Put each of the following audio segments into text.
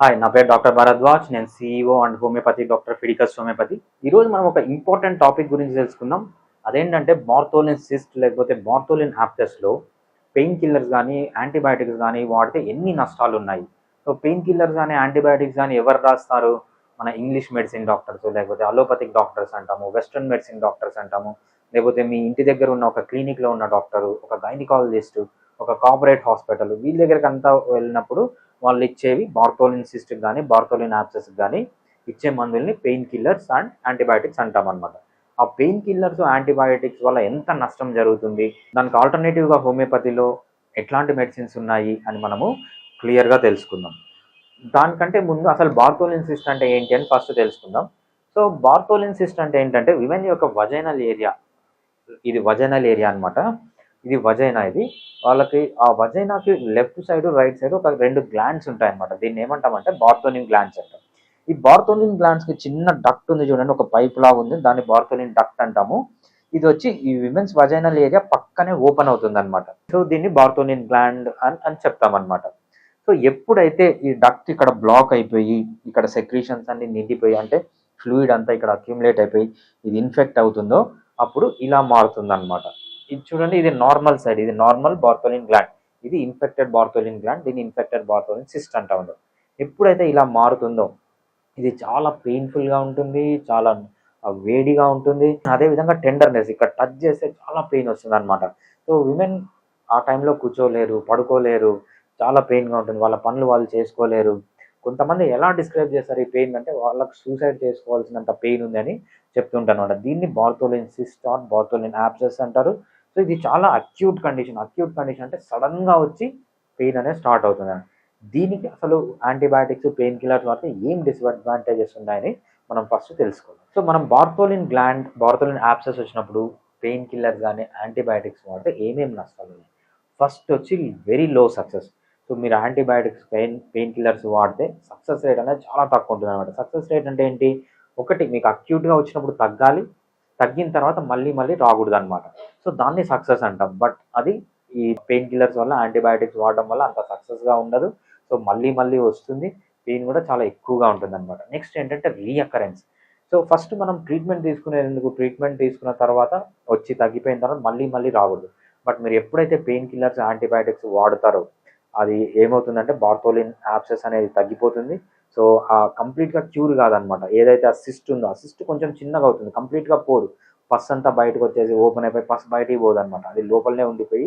Hi నా పేరు doctor Bharadwaj నేను CEO and homeopathy doctor Fidicus homeopathy. ఈరోజు మనం ఒక ఇంపార్టెంట్ టాపిక్ గురించి తెలుసుకుందాం. అదేంటంటే బార్తోలిన్ సిస్ట్ లేకపోతే బార్తోలిన్ యాప్టెస్లో పెయిన్ కిల్లర్స్ కానీ యాంటీబయాటిక్స్ కానీ వాడితే ఎన్ని నష్టాలు ఉన్నాయి? సో పెయిన్ కిల్లర్స్ కానీ యాంటీబయాటిక్స్ కానీ ఎవరు రాస్తారు? మన ఇంగ్లీష్ మెడిసిన్ డాక్టర్స్ లేకపోతే అలోపతిక్ డాక్టర్స్ అంటాము వెస్ట్రన్ మెడిసిన్ డాక్టర్స్ అంటాము లేకపోతే మీ ఇంటి దగ్గర ఉన్న ఒక క్లినిక్లో ఉన్న డాక్టరు ఒక గైనికాలజిస్ట్ ఒక కార్పొరేట్ హాస్పిటల్ వీళ్ళ దగ్గరికి అంతా వెళ్ళినప్పుడు వాళ్ళు ఇచ్చేవి బార్తోలిన్ సిస్ట్ కానీ బార్తోలిన్ యాప్సెస్ కానీ ఇచ్చే మందుల్ని పెయిన్ కిల్లర్స్ అండ్ యాంటీబయాటిక్స్ అంటాం అనమాట ఆ పెయిన్ కిల్లర్స్ యాంటీబయాటిక్స్ వల్ల ఎంత నష్టం జరుగుతుంది? దానికి ఆల్టర్నేటివ్గా హోమియోపతిలో ఎట్లాంటి మెడిసిన్స్ ఉన్నాయి అని మనము క్లియర్గా తెలుసుకుందాం. దానికంటే ముందు అసలు బార్తోలిన్ సిస్ట్ అంటే ఏంటి అని ఫస్ట్ తెలుసుకుందాం. సో బార్తోలిన్ సిస్ట్ అంటే ఏంటంటే విమెన్ యొక్క వజైనల్ ఏరియా. ఇది వజైనల్ ఏరియా అన్నమాట. ఇది వజైనా ఇది. వాళ్ళకి ఆ వజైనాకి లెఫ్ట్ సైడ్ రైట్ సైడ్ ఒక రెండు గ్లాండ్స్ ఉంటాయి అనమాట దీన్ని ఏమంటామంటే బార్థోనిన్ గ్లాండ్స్ అంటాం. ఈ బార్తోలిన్ గ్లాండ్స్కి చిన్న డక్ట్ ఉంది చూడండి ఒక పైప్ లా ఉంది. దాన్ని బార్తోలిన్ డక్ట్ అంటాము. ఇది వచ్చి ఈ విమెన్స్ వజైనల్ ఏరియా పక్కనే ఓపెన్ అవుతుంది అనమాట సో దీన్ని బార్తోలిన్ గ్లాండ్ అని అని చెప్తామన్నమాట. సో ఎప్పుడైతే ఈ డక్ట్ ఇక్కడ బ్లాక్ అయిపోయి ఇక్కడ సెక్రీషన్స్ అన్ని నిండిపోయి అంటే ఫ్లూయిడ్ అంతా ఇక్కడ అక్యుములేట్ అయిపోయి ఇది ఇన్ఫెక్ట్ అవుతుందో అప్పుడు ఇలా మారుతుంది అనమాట ఇది చూడండి ఇది నార్మల్ సైడ్ ఇది నార్మల్ బార్తోలిన్ గ్లాండ్ ఇది ఇన్ఫెక్టెడ్ బార్తోలిన్ గ్లాండ్ దీన్ని ఇన్ఫెక్టెడ్ బార్తోలిన్ సిస్ట్ అంటా ఉండదు ఎప్పుడైతే ఇలా మారుతుందో ఇది చాలా పెయిన్ఫుల్గా ఉంటుంది చాలా వేడిగా ఉంటుంది. అదే విధంగా టెండర్నెస్ ఇక్కడ టచ్ చేస్తే చాలా పెయిన్ వస్తుంది అనమాట సో విమెన్ ఆ టైంలో కూర్చోలేరు పడుకోలేరు చాలా పెయిన్గా ఉంటుంది. వాళ్ళ పనులు వాళ్ళు చేసుకోలేరు. కొంతమంది ఎలా డిస్క్రైబ్ చేస్తారు ఈ పెయిన్ అంటే వాళ్ళకి సూసైడ్ చేసుకోవాల్సినంత పెయిన్ ఉందని చెప్తుంటారు అనమాట దీన్ని బార్తోలిన్ సిస్టాన్ బార్తోలిన్ యాప్సెస్ అంటారు. సో ఇది చాలా అక్యూట్ కండిషన్ అక్యూట్ కండిషన్ అంటే సడన్గా వచ్చి పెయిన్ అనేది స్టార్ట్ అవుతుంది. దీనికి అసలు యాంటీబయాటిక్స్ పెయిన్ కిల్లర్స్ వాడితే ఏం డిసడ్వాంటేజెస్ ఉన్నాయని మనం ఫస్ట్ తెలుసుకోవాలి. సో మనం బార్తోలిన్ గ్లాండ్ బార్తోలిన్ యాప్సెస్ వచ్చినప్పుడు పెయిన్ కిల్లర్స్ కానీ యాంటీబయాటిక్స్ వాడితే ఏమేమి నష్టాలు ఉన్నాయి? ఫస్ట్ వచ్చి వెరీ లో సక్సెస్ సో మీరు యాంటీబయాటిక్స్ పెయిన్ పెయిన్ కిల్లర్స్ వాడితే సక్సెస్ రేట్ అనేది చాలా తక్కువ ఉంటుంది అనమాట సక్సెస్ రేట్ అంటే ఏంటి? ఒకటి మీకు అక్యూట్గా వచ్చినప్పుడు తగ్గాలి. తగ్గిన తర్వాత మళ్ళీ మళ్ళీ రాకూడదు అనమాట సో దాన్ని సక్సెస్ అంటాం. బట్ అది ఈ పెయిన్ కిల్లర్స్ వల్ల యాంటీబయాటిక్స్ వాడడం వల్ల అంత సక్సెస్గా ఉండదు. సో మళ్ళీ మళ్ళీ వస్తుంది. పెయిన్ కూడా చాలా ఎక్కువగా ఉంటుంది అనమాట నెక్స్ట్ ఏంటంటే రీఅకరెన్స్ సో ఫస్ట్ మనం ట్రీట్మెంట్ తీసుకునేందుకు ట్రీట్మెంట్ తీసుకున్న తర్వాత వచ్చి తగ్గిపోయిన తర్వాత మళ్ళీ మళ్ళీ రాకూడదు. బట్ మీరు ఎప్పుడైతే పెయిన్ కిల్లర్స్ యాంటీబయాటిక్స్ వాడతారో అది ఏమవుతుందంటే బార్తోలిన్ యాప్సెస్ అనేది తగ్గిపోతుంది. సో ఆ కంప్లీట్గా క్యూర్ కాదనమాట. ఏదైతే ఆ సిస్ట్ ఉందో ఆ సిస్ట్ కొంచెం చిన్నగా అవుతుంది. కంప్లీట్గా పోదు. పస్ అంతా బయటకు వచ్చేసి ఓపెన్ అయిపోయి పస్ బయటికి పోదు అనమాట అది లోపలనే ఉండిపోయి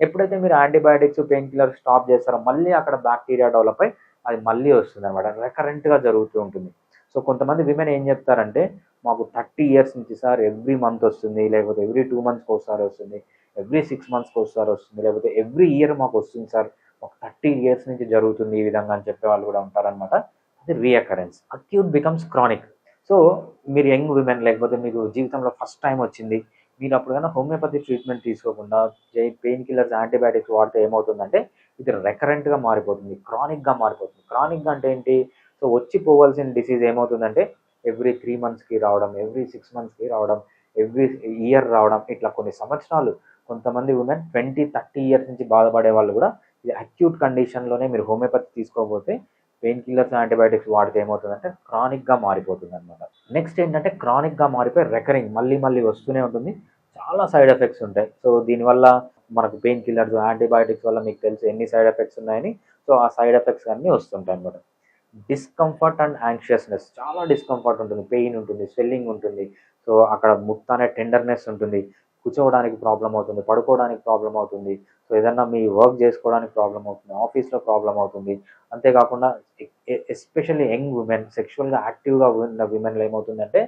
ఎప్పుడైతే మీరు యాంటీబయాటిక్స్ పెయిన్ కిల్లర్ స్టాప్ చేస్తారో మళ్ళీ అక్కడ బ్యాక్టీరియా డెవలప్ అయి అది మళ్ళీ వస్తుంది అనమాట రెకరెంట్గా జరుగుతూ ఉంటుంది. సో కొంతమంది విమెన్ ఏం చెప్తారంటే మాకు థర్టీ ఇయర్స్ నుంచి సార్ ఎవ్రీ మంత్ వస్తుంది. లేకపోతే ఎవ్రీ టూ మంత్స్కి ఒకసారి వస్తుంది. ఎవ్రీ సిక్స్ మంత్స్కి ఒకసారి వస్తుంది. లేకపోతే ఎవ్రీ ఇయర్ మాకు వస్తుంది సార్. ఒక థర్టీ ఇయర్స్ నుంచి జరుగుతుంది ఈ విధంగా అని చెప్పే వాళ్ళు కూడా ఉంటారనమాట. అది recurrence acute becomes chronic so మీరు యంగ్ ఉమెన్ లేకపోతే మీకు జీవితంలో ఫస్ట్ టైం వచ్చింది మీరు అప్పుడు కన్నా హోమియోపతి ట్రీట్మెంట్ తీసుకోకుండా పెయిన్ కిల్లర్స్ యాంటీబయాటిక్స్ వాడితే ఏమవుతుందంటే ఇది రెకరెంట్గా మారిపోతుంది క్రానిక్గా మారిపోతుంది. క్రానిక్గా అంటే ఏంటి? సో వచ్చి పోవాల్సిన డిసీజ్ ఏమవుతుందంటే ఎవ్రీ త్రీ మంత్స్కి రావడం ఎవ్రీ సిక్స్ మంత్స్కి రావడం ఎవ్రీ ఇయర్ రావడం ఇట్లా కొన్ని సంవత్సరాలు కొంతమంది ఉమెన్ ట్వంటీ థర్టీ ఇయర్స్ నుంచి బాధపడే వాళ్ళు కూడా ఇది అక్యూట్ కండిషన్లోనే మీరు హోమియోపతి తీసుకోకపోతే పెయిన్ కిల్లర్స్ యాంటీబయాటిక్స్ వాడితే ఏమవుతుందంటే క్రానిక్గా మారిపోతుంది అనమాట నెక్స్ట్ ఏంటంటే క్రానిక్గా మారిపోయి రెకరింగ్ మళ్ళీ మళ్ళీ వస్తూనే ఉంటుంది. చాలా సైడ్ ఎఫెక్ట్స్ ఉంటాయి. సో దీనివల్ల మనకు పెయిన్ కిల్లర్స్ యాంటీబయాటిక్స్ వల్ల మీకు తెలుసు ఎన్ని సైడ్ ఎఫెక్ట్స్ ఉన్నాయని. సో ఆ సైడ్ ఎఫెక్ట్స్ అన్నీ వస్తుంటాయి అనమాట డిస్కంఫర్ట్ అండ్ యాంగ్షియస్నెస్ చాలా డిస్కంఫర్ట్ ఉంటుంది. పెయిన్ ఉంటుంది స్వెల్లింగ్ ఉంటుంది. సో అక్కడ ముక్తానే టెండర్నెస్ ఉంటుంది. కూర్చోవడానికి ప్రాబ్లం అవుతుంది పడుకోవడానికి ప్రాబ్లం అవుతుంది. సో ఏదన్నా మీ వర్క్ చేసుకోవడానికి ప్రాబ్లం అవుతుంది ఆఫీస్లో ప్రాబ్లం అవుతుంది. అంతేకాకుండా ఎస్పెషల్లీ యంగ్ ఉమెన్ సెక్షువల్గా యాక్టివ్గా ఉన్న విమెన్లో ఏమవుతుందంటే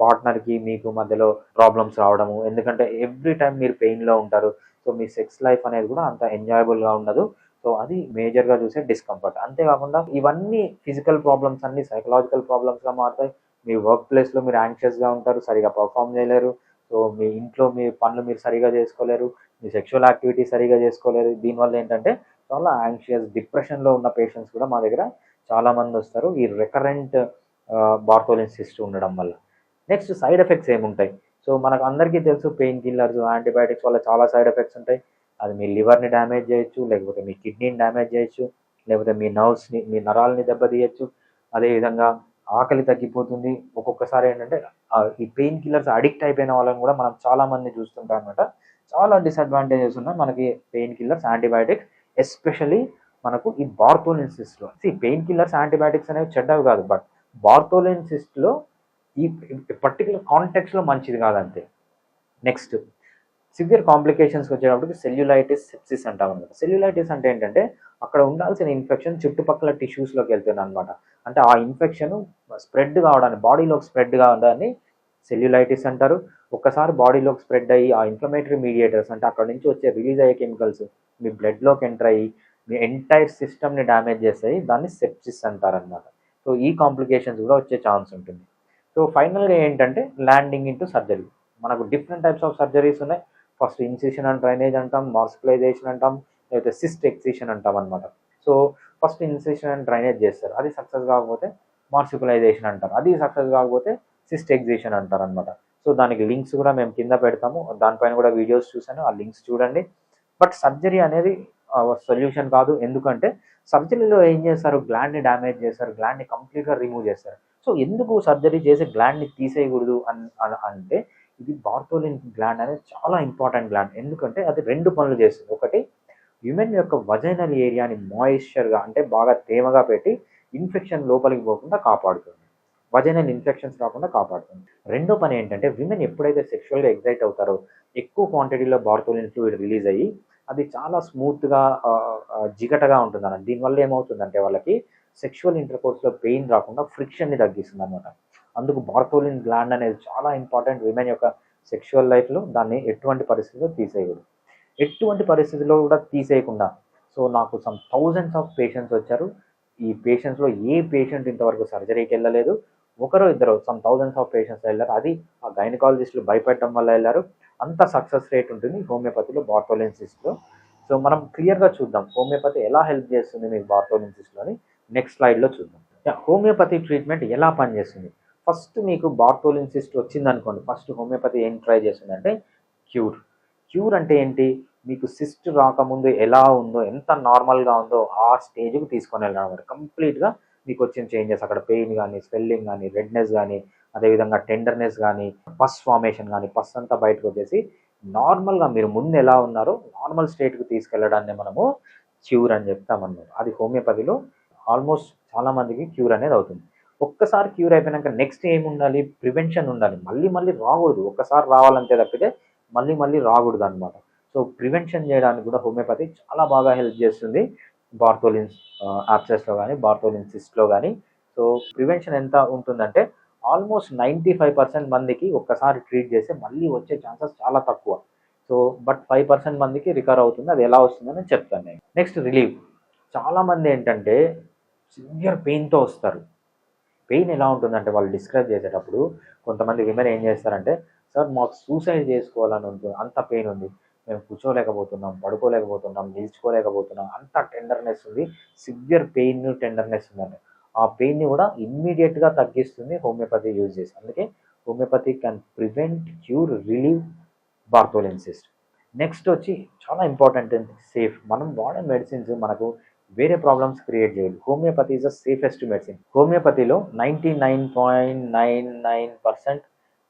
పార్ట్నర్కి మీకు మధ్యలో ప్రాబ్లమ్స్ రావడము. ఎందుకంటే ఎవ్రీ టైం మీరు పెయిన్లో ఉంటారు సో మీ సెక్స్ లైఫ్ అనేది కూడా అంత ఎంజాయబుల్గా ఉండదు. సో అది మేజర్గా చూసే డిస్కంఫర్ట్ అంతేకాకుండా ఇవన్నీ ఫిజికల్ ప్రాబ్లమ్స్ అన్ని సైకలాజికల్ ప్రాబ్లమ్స్గా మారుతాయి. మీ వర్క్ ప్లేస్లో మీరు యాంగ్షియస్గా ఉంటారు సరిగా పర్ఫామ్ చేయలేరు. సో మీ ఇంట్లో మీ పనులు మీరు సరిగా చేసుకోలేరు మీ సెక్షువల్ యాక్టివిటీ సరిగా చేసుకోలేరు. దీనివల్ల ఏంటంటే చాలా యాంగ్షియస్ డిప్రెషన్లో ఉన్న పేషెంట్స్ కూడా మా దగ్గర చాలామంది వస్తారు. ఈ రికరెంట్ బార్తోలిన్ సిస్ట్ ఉండడం వల్ల. నెక్స్ట్ సైడ్ ఎఫెక్ట్స్ ఏముంటాయి? సో మనకు అందరికీ తెలుసు పెయిన్ కిల్లర్స్ యాంటీబయాటిక్స్ వల్ల చాలా సైడ్ ఎఫెక్ట్స్ ఉంటాయి. అది మీ లివర్ని డ్యామేజ్ చేయొచ్చు లేకపోతే మీ కిడ్నీని డ్యామేజ్ చేయొచ్చు లేకపోతే మీ నర్వ్స్ని మీ నరాలని దెబ్బతీయచ్చు. అదేవిధంగా ఆకలి తగ్గిపోతుంది. ఒక్కొక్కసారి ఏంటంటే ఈ పెయిన్ కిల్లర్స్ అడిక్ట్ అయిపోయిన వాళ్ళని కూడా మనం చాలా మంది చూస్తుంటాం అనమాట చాలా డిసడ్వాంటేజెస్ ఉన్నాయి మనకి పెయిన్ కిల్లర్స్ యాంటీబయాటిక్స్ ఎస్పెషలీ మనకు ఈ బార్థోలిన్ సిస్ట్లో ఈ పెయిన్ కిల్లర్స్ యాంటీబయాటిక్స్ అనేవి చెడ్డవి కాదు బట్ బార్థోలిన్ సిస్ట్లో ఈ పర్టికులర్ కాంటెక్స్లో మంచిది కాదంతే. నెక్స్ట్ సివియర్ కాంప్లికేషన్స్కి వచ్చేటప్పటికి సెల్యులైటిస్ సెప్సిస్ అంటాం అనమాట సెల్యులైటిస్ అంటే ఏంటంటే అక్కడ ఉండాల్సిన ఇన్ఫెక్షన్ చుట్టుపక్కల టిష్యూస్లోకి వెళ్తుంది అనమాట అంటే ఆ ఇన్ఫెక్షన్ స్ప్రెడ్ కావడాన్ని బాడీలోకి స్ప్రెడ్ కావడాన్ని సెల్యులైటిస్ అంటారు. ఒక్కసారి బాడీలోకి స్ప్రెడ్ అయ్యి ఆ ఇన్ఫ్లమేటరీ మీడియేటర్స్ అంటే అక్కడ నుంచి వచ్చే రిలీజ్ అయ్యే కెమికల్స్ మీ బ్లడ్లోకి ఎంటర్ అయ్యి మీ ఎంటైర్ సిస్టమ్ని డ్యామేజ్ చేస్తాయి. దాన్ని సెప్సిస్ అంటారనమాట సో ఈ కాంప్లికేషన్స్ కూడా వచ్చే ఛాన్స్ ఉంటుంది. సో ఫైనల్గా ఏంటంటే ల్యాండింగ్ ఇంటూ సర్జరీ మనకు డిఫరెంట్ టైప్స్ ఆఫ్ సర్జరీస్ ఉన్నాయి. ఫస్ట్ ఇన్సిషన్ అండ్ డ్రైనేజ్ అంటాం మార్స్కులైజేషన్ అంటాం లేకపోతే సిస్ట్ ఎక్సిషన్ అంటాం అనమాట so first incision and drainage చేస్తారు. అది సక్సెస్ కాకపోతే మార్సిపులైజేషన్ అంటారు. అది సక్సెస్ కాకపోతే సిస్ట్ ఎగ్జిషన్ అంటారు అనమాట సో దానికి లింక్స్ కూడా మేము కింద పెడతాము. దానిపైన కూడా వీడియోస్ చూసాను ఆ లింక్స్ చూడండి. బట్ సర్జరీ అనేది సొల్యూషన్ కాదు. ఎందుకంటే సర్జరీలో ఏం చేస్తారు? గ్లాండ్ని డ్యామేజ్ చేస్తారు. గ్లాండ్ని కంప్లీట్గా రిమూవ్ చేస్తారు. సో ఎందుకు సర్జరీ చేసి గ్లాండ్ని తీసేయకూడదు అని అంటే ఇది బార్తోలిన్ గ్లాండ్ అనేది చాలా ఇంపార్టెంట్ గ్లాండ్ ఎందుకంటే అది రెండు పనులు చేస్తుంది. ఒకటి విమెన్ యొక్క వజైనల్ ఏరియాని మాయిశ్చర్గా అంటే బాగా తేమగా పెట్టి ఇన్ఫెక్షన్ లోపలికి పోకుండా కాపాడుతుంది. వజైనల్ ఇన్ఫెక్షన్స్ రాకుండా కాపాడుతుంది. రెండో పని ఏంటంటే విమెన్ ఎప్పుడైతే సెక్షువల్గా ఎగ్జైట్ అవుతారో ఎక్కువ క్వాంటిటీలో బార్తోలిన్ ఫ్లూయిడ్ రిలీజ్ అయ్యి అది చాలా స్మూత్గా జిగటగా ఉంటుంది అన్నది దీనివల్ల ఏమవుతుందంటే వాళ్ళకి సెక్షువల్ ఇంటర్కోర్స్లో పెయిన్ రాకుండా ఫ్రిక్షన్ని తగ్గిస్తుంది అనమాట అందుకు బార్తోలిన్ గ్లాండ్ అనేది చాలా ఇంపార్టెంట్ విమెన్ యొక్క సెక్షువల్ లైఫ్లో దాన్ని ఎటువంటి పరిస్థితిలో తీసేయకూడదు. ఎటువంటి పరిస్థితుల్లో కూడా తీసేయకుండా. సో నాకు సమ్ థౌజండ్స్ ఆఫ్ పేషెంట్స్ వచ్చారు. ఈ పేషెంట్స్లో ఏ పేషెంట్ ఇంతవరకు సర్జరీకి వెళ్ళలేదు. ఒకరు ఇద్దరు సమ్ థౌజండ్స్ ఆఫ్ పేషెంట్స్ వెళ్ళారు. అది ఆ గైనకాలజిస్టులు భయపెట్టడం వల్ల వెళ్ళారు. అంత సక్సెస్ రేట్ ఉంటుంది హోమియోపతిలో బార్టోలెన్సిస్లో సో మనం క్లియర్గా చూద్దాం హోమియోపతి ఎలా హెల్ప్ చేస్తుంది మీకు బార్టోలెన్సిస్లో అని నెక్స్ట్ స్లైడ్లో చూద్దాం. హోమియోపతి ట్రీట్మెంట్ ఎలా పనిచేస్తుంది? ఫస్ట్ మీకు బార్టోలిన్సిస్ట్ వచ్చింది అనుకోండి ఫస్ట్ హోమియోపతి ఏం ట్రై చేస్తుందంటే క్యూర్. క్యూర్ అంటే ఏంటి? మీకు సిస్ట్ రాకముందు ఎలా ఉందో ఎంత నార్మల్గా ఉందో ఆ స్టేజ్కి తీసుకొని వెళ్ళడం కంప్లీట్గా మీకు వచ్చిన చేంజెస్ అక్కడ పెయిన్ కానీ స్వెల్లింగ్ కానీ రెడ్నెస్ కానీ అదేవిధంగా టెండర్నెస్ కానీ పస్ ఫార్మేషన్ కానీ పస్ అంతా బయటకు వచ్చేసి నార్మల్గా మీరు ముందు ఎలా ఉన్నారో నార్మల్ స్టేట్కి తీసుకెళ్ళడాన్ని మనము క్యూర్ అని చెప్తామన్నమాట అది హోమియోపతిలో ఆల్మోస్ట్ చాలామందికి క్యూర్ అనేది అవుతుంది. ఒక్కసారి క్యూర్ అయిపోయినాక నెక్స్ట్ ఏమి ఉండాలి ప్రివెన్షన్ ఉండాలి. మళ్ళీ మళ్ళీ రాకూడదు. ఒక్కసారి రావాలంటే తప్పితే మళ్ళీ మళ్ళీ రాకూడదు అనమాట సో ప్రివెన్షన్ చేయడానికి కూడా హోమియోపతి చాలా బాగా హెల్ప్ చేస్తుంది. బార్తోలిన్స్ యాప్సెస్లో కానీ బార్తోలిన్ సిస్ట్లో కానీ. సో ప్రివెన్షన్ ఎంత ఉంటుందంటే ఆల్మోస్ట్ నైంటీ ఫైవ్ పర్సెంట్ మందికి ఒక్కసారి ట్రీట్ చేస్తే మళ్ళీ వచ్చే ఛాన్సెస్ చాలా తక్కువ. సో బట్ ఫైవ్ పర్సెంట్ మందికి రికవర్ అవుతుంది. అది ఎలా వస్తుందని చెప్తాను నేను. Next relief. చాలామంది ఏంటంటే సివియర్ పెయిన్తో వస్తారు. పెయిన్ ఎలా ఉంటుందంటే వాళ్ళు డిస్క్రైబ్ చేసేటప్పుడు కొంతమంది విమెన్ ఏం చేస్తారంటే సార్ మాకు సూసైడ్ చేసుకోవాలని ఉంటుంది అంత పెయిన్ ఉంది. మేము కూర్చోలేకపోతున్నాం పడుకోలేకపోతున్నాం నిల్చుకోలేకపోతున్నాం. అంత టెండర్నెస్ ఉంది. సివియర్ పెయిన్ టెండర్నెస్ ఉందండి. ఆ పెయిన్ని కూడా ఇమ్మీడియట్గా తగ్గిస్తుంది హోమియోపతి యూజ్ చేసి. అందుకే homeopathy can prevent cure relieve Bartholin cyst next వచ్చి చాలా ఇంపార్టెంట్ సేఫ్ మనం వాడే మెడిసిన్స్ మనకు వేరే ప్రాబ్లమ్స్ క్రియేట్ చేయదు. Homeopathy is the safest medicine హోమియోపతిలో ninety nine point nine nine percent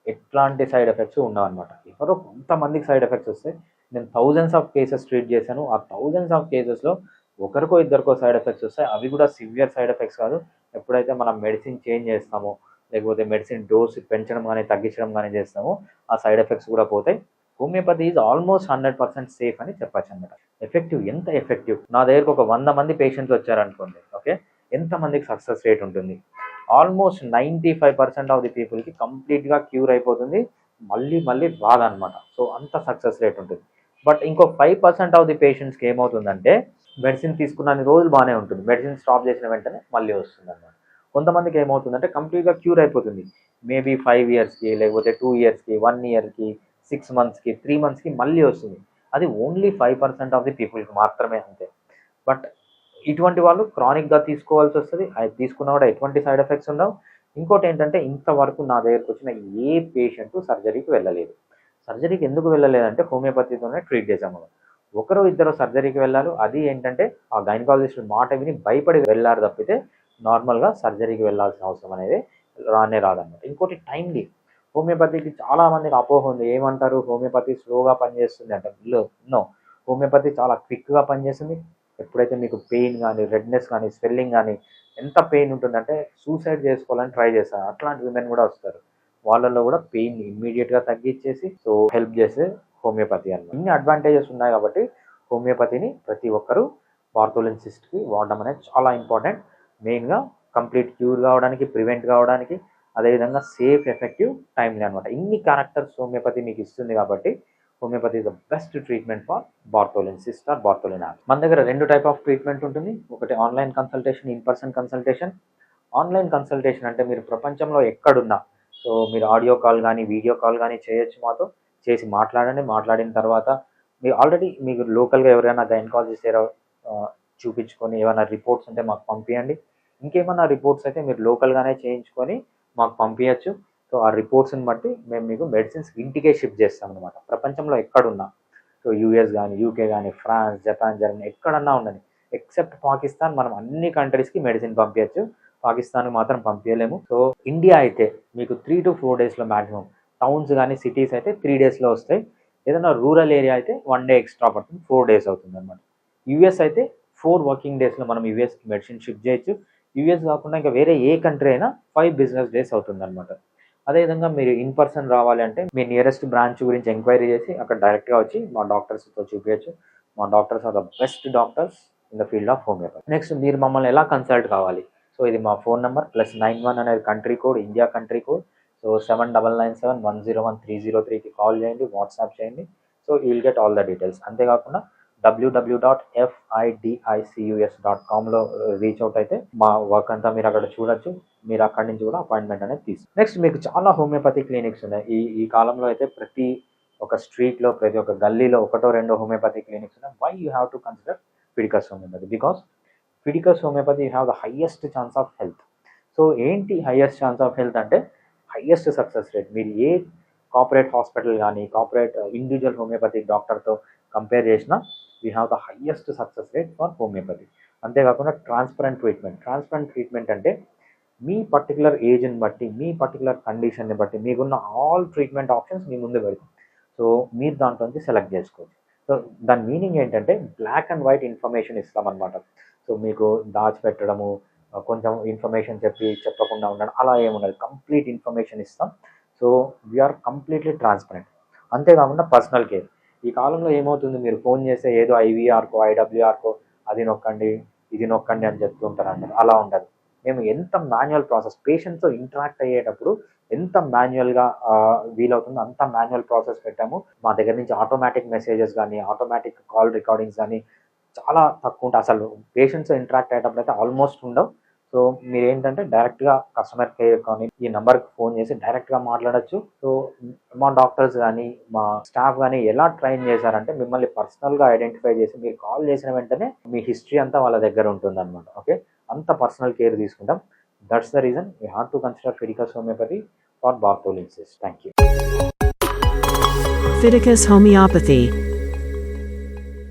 ఎట్లాంటి సైడ్ ఎఫెక్ట్స్ ఉండవన్నమాట. ఎవరో కొంతమందికి సైడ్ ఎఫెక్ట్స్ వస్తాయి నేను థౌజండ్స్ ఆఫ్ కేసెస్ ట్రీట్ చేశాను. ఆ థౌజండ్స్ ఆఫ్ కేసెస్లో ఒకరికో ఇద్దరికో సైడ్ ఎఫెక్ట్స్ వస్తాయి అవి కూడా సివియర్ సైడ్ ఎఫెక్ట్స్ కాదు. ఎప్పుడైతే మనం మెడిసిన్ చేంజ్ చేస్తామో లేకపోతే మెడిసిన్ డోస్ పెంచడం కానీ తగ్గించడం కానీ చేస్తామో ఆ సైడ్ ఎఫెక్ట్స్ కూడా పోతాయి. Homeopathy is almost hundred percent safe అని చెప్పచ్చు అనమాట ఎఫెక్టివ్ ఎంత ఎఫెక్టివ్? నా దగ్గరకు ఒక వంద మంది పేషెంట్స్ వచ్చారనుకోండి ఓకే? ఎంతమందికి సక్సెస్ రేట్ ఉంటుంది? Almost ninety five percent of the పీపుల్కి కంప్లీట్గా క్యూర్ అయిపోతుంది. మళ్ళీ మళ్ళీ రాదనమాట సో అంత సక్సెస్ రేట్ ఉంటుంది. బట్ ఇంకో ఫైవ్ పర్సెంట్ ఆఫ్ ది పేషెంట్స్కి ఏమవుతుందంటే మెడిసిన్ తీసుకున్న రోజులు బాగానే ఉంటుంది. మెడిసిన్ స్టాప్ చేసిన వెంటనే మళ్ళీ వస్తుంది అనమాట కొంతమందికి ఏమవుతుందంటే కంప్లీట్గా క్యూర్ అయిపోతుంది. మేబీ ఫైవ్ ఇయర్స్కి లేకపోతే టూ ఇయర్స్కి వన్ ఇయర్కి సిక్స్ మంత్స్కి త్రీ మంత్స్కి మళ్ళీ వస్తుంది. అది only five percent of the పీపుల్కి మాత్రమే అంతే. బట్ ఇటువంటి వాళ్ళు క్రానిక్గా తీసుకోవాల్సి వస్తుంది. అది తీసుకున్న కూడా ఎటువంటి సైడ్ ఎఫెక్ట్స్ ఉండవు. ఇంకోటి ఏంటంటే ఇంతవరకు నా దగ్గరకు వచ్చిన ఏ పేషెంట్ సర్జరీకి వెళ్ళలేదు. సర్జరీకి ఎందుకు వెళ్ళలేదంటే హోమియోపతితోనే ట్రీట్ చేసాము ఒకరు ఇద్దరు సర్జరీకి వెళ్ళారు అది ఏంటంటే ఆ గైనకాలజిస్ట్ మాట విని భయపడి వెళ్ళారు తప్పితే నార్మల్గా సర్జరీకి వెళ్ళాల్సిన అవసరం అనేది రానే రాదన్నమాట. ఇంకోటి టైంలీ హోమియోపతికి చాలా మందికి అపోహ ఉంది. ఏమంటారు? హోమియోపతి స్లోగా పనిచేస్తుంది అంటే నో. హోమియోపతి చాలా క్విక్గా పనిచేస్తుంది. ఎప్పుడైతే మీకు పెయిన్ కానీ రెడ్నెస్ కానీ స్వెల్లింగ్ కానీ ఎంత పెయిన్ ఉంటుందంటే సూసైడ్ చేసుకోవాలని ట్రై చేస్తారు అట్లాంటి విమెన్ కూడా వస్తారు. వాళ్ళల్లో కూడా పెయిన్ ఇమ్మీడియట్గా తగ్గించేసి సో హెల్ప్ చేసే హోమియోపతి అన్నమాట. ఇన్ని అడ్వాంటేజెస్ ఉన్నాయి కాబట్టి హోమియోపతిని ప్రతి ఒక్కరూ బార్థోలిన్సిస్ట్కి వాడడం అనేది చాలా ఇంపార్టెంట్. మెయిన్గా కంప్లీట్ క్యూర్ కావడానికి ప్రివెంట్ కావడానికి అదేవిధంగా సేఫ్ ఎఫెక్టివ్ టైమ్లీ అనమాట ఇన్ని క్యారెక్టర్స్ హోమియోపతి మీకు ఇస్తుంది కాబట్టి homeopathy is the best treatment for Bartholin cyst or Bartholin app మన దగ్గర రెండు టైప్ ఆఫ్ ట్రీట్మెంట్ ఉంటుంది. ఒకటి online consultation in person consultation online consultation అంటే మీరు ప్రపంచంలో ఎక్కడున్నా సో మీరు ఆడియో కాల్ కానీ వీడియో కాల్ కానీ చేయొచ్చు మాతో. చేసి మాట్లాడండి. మాట్లాడిన తర్వాత మీరు ఆల్రెడీ మీకు లోకల్గా ఎవరైనా గైనకాలజిస్ట్ ఎవరో చూపించుకొని ఏమైనా రిపోర్ట్స్ ఉంటే మాకు పంపించండి ఇంకేమైనా రిపోర్ట్స్ అయితే మీరు లోకల్గానే చేయించుకొని మాకు పంపించచ్చు సో ఆ రిపోర్ట్స్ని బట్టి మేము మీకు మెడిసిన్స్ ఇంటికే షిప్ చేస్తాం అనమాట ప్రపంచంలో ఎక్కడున్నా. సో యూఎస్ కానీ యూకే కానీ ఫ్రాన్స్ జపాన్ జర్మనీ ఎక్కడన్నా ఉండని. ఎక్సెప్ట్ పాకిస్తాన్ మనం అన్ని కంట్రీస్కి మెడిసిన్ పంపించచ్చు పాకిస్తాన్కి మాత్రం పంపించలేము సో ఇండియా అయితే మీకు త్రీ టు ఫోర్ డేస్లో మ్యాక్సిమం టౌన్స్ కానీ సిటీస్ అయితే త్రీ డేస్లో వస్తాయి. ఏదైనా రూరల్ ఏరియా అయితే వన్ డే ఎక్స్ట్రా పడుతుంది. ఫోర్ డేస్ అవుతుంది అనమాట యూఎస్ అయితే ఫోర్ వర్కింగ్ డేస్లో మనం యూఎస్కి మెడిసిన్ షిప్ చేయొచ్చు. యూఎస్ కాకుండా ఇంకా వేరే ఏ కంట్రీ అయినా ఫైవ్ బిజినెస్ డేస్ అవుతుంది అనమాట అదేవిధంగా మీరు ఇన్ పర్సన్ రావాలి అంటే మీ నియరెస్ట్ బ్రాంచ్ గురించి ఎంక్వైరీ చేసి అక్కడ డైరెక్ట్గా వచ్చి మా డాక్టర్స్తో చూపించచ్చు మా doctors are the best doctors in the field of homeopathy next మీరు మమ్మల్ని ఎలా కన్సల్ట్ కావాలి? సో ఇది మా phone number plus nine one అనేది country code India country code so seven double nine seven one zero one three zero త్రీకి call చేయండి WhatsApp చేయండి. So you will get all the details అంతేకాకుండా W W dot FIDICUS dot కామ్లో reach out అయితే మా work అంతా మీరు అక్కడ చూడొచ్చు. మీరు అక్కడి నుంచి కూడా అపాయింట్మెంట్ అనేది తీసు నెక్స్ట్ మీకు చాలా హోమియోపతి క్లినిక్స్ ఉన్నాయి. ఈ ఈ కాలంలో అయితే ప్రతి ఒక స్ట్రీట్లో ప్రతి ఒక్క గల్లీలో ఒకటో రెండో హోమియోపతి క్లినిక్స్ ఉన్నాయి. Why you have to consider Fiticus homeopathy because Fiticus homeopathy you have the highest chance of health so ఏంటి హయ్యెస్ట్ ఛాన్స్ ఆఫ్ హెల్త్ అంటే హయ్యెస్ట్ సక్సెస్ రేట్ మీరు ఏ కార్పొరేట్ హాస్పిటల్ కానీ కార్పొరేట్ ఇండివిజువల్ హోమియోపతి డాక్టర్తో compare చేసినా we have the highest success rate for homeopathy అంతేకాకుండా transparent treatment transparent treatment అంటే మీ పర్టికులర్ ఏజ్ని బట్టి మీ పర్టికులర్ కండిషన్ని బట్టి మీకున్న ఆల్ ట్రీట్మెంట్ ఆప్షన్స్ మీ ముందు పెడతాం. సో మీరు దాంట్లో నుంచి సెలెక్ట్ చేసుకోవచ్చు. సో దాని మీనింగ్ ఏంటంటే బ్లాక్ అండ్ వైట్ ఇన్ఫర్మేషన్ ఇస్తామన్నమాట సో మీకు దాచిపెట్టడము కొంచెం ఇన్ఫర్మేషన్ చెప్పి చెప్పకుండా ఉండడం అలా ఏముండదు కంప్లీట్ ఇన్ఫర్మేషన్ ఇస్తాం. So we are completely transparent అంతేకాకుండా పర్సనల్ కేర్ ఈ కాలంలో ఏమవుతుంది? మీరు ఫోన్ చేస్తే ఏదో ఐవీఆర్కో ఐడబ్ల్యూఆర్కో అది నొక్కండి ఇది నొక్కండి అని చెప్తూ ఉంటారు అన్నారు అలా ఉండదు. మేము ఎంత మాన్యువల్ ప్రాసెస్ పేషెంట్తో ఇంటరాక్ట్ అయ్యేటప్పుడు ఎంత మాన్యువల్గా వీలవుతుందో అంత మాన్యువల్ ప్రాసెస్ పెట్టాము. మా దగ్గర నుంచి ఆటోమేటిక్ మెసేజెస్ కానీ ఆటోమేటిక్ కాల్ రికార్డింగ్స్ కానీ చాలా తక్కువ ఉంటాయి. అసలు పేషెంట్స్ ఇంటరాక్ట్ అయ్యేటప్పుడు అయితే ఆల్మోస్ట్ ఉండవు. సో మీరు ఏంటంటే డైరెక్ట్గా కస్టమర్ కేర్ కానీ ఈ నెంబర్కి ఫోన్ చేసి డైరెక్ట్గా మాట్లాడచ్చు. సో మా డాక్టర్స్ కానీ మా స్టాఫ్ కానీ ఎలా ట్రైన్ చేశారంటే మిమ్మల్ని పర్సనల్గా ఐడెంటిఫై చేసి మీరు కాల్ చేసిన వెంటనే మీ హిస్టరీ అంతా వాళ్ళ దగ్గర ఉంటుంది అనమాట ఓకే? అంత పర్సనల్ కేర్ తీసుకుంటాం. That's the reason. You have to consider Fiticus homeopathy for Bartholin cyst thank you Fiticus Homeopathy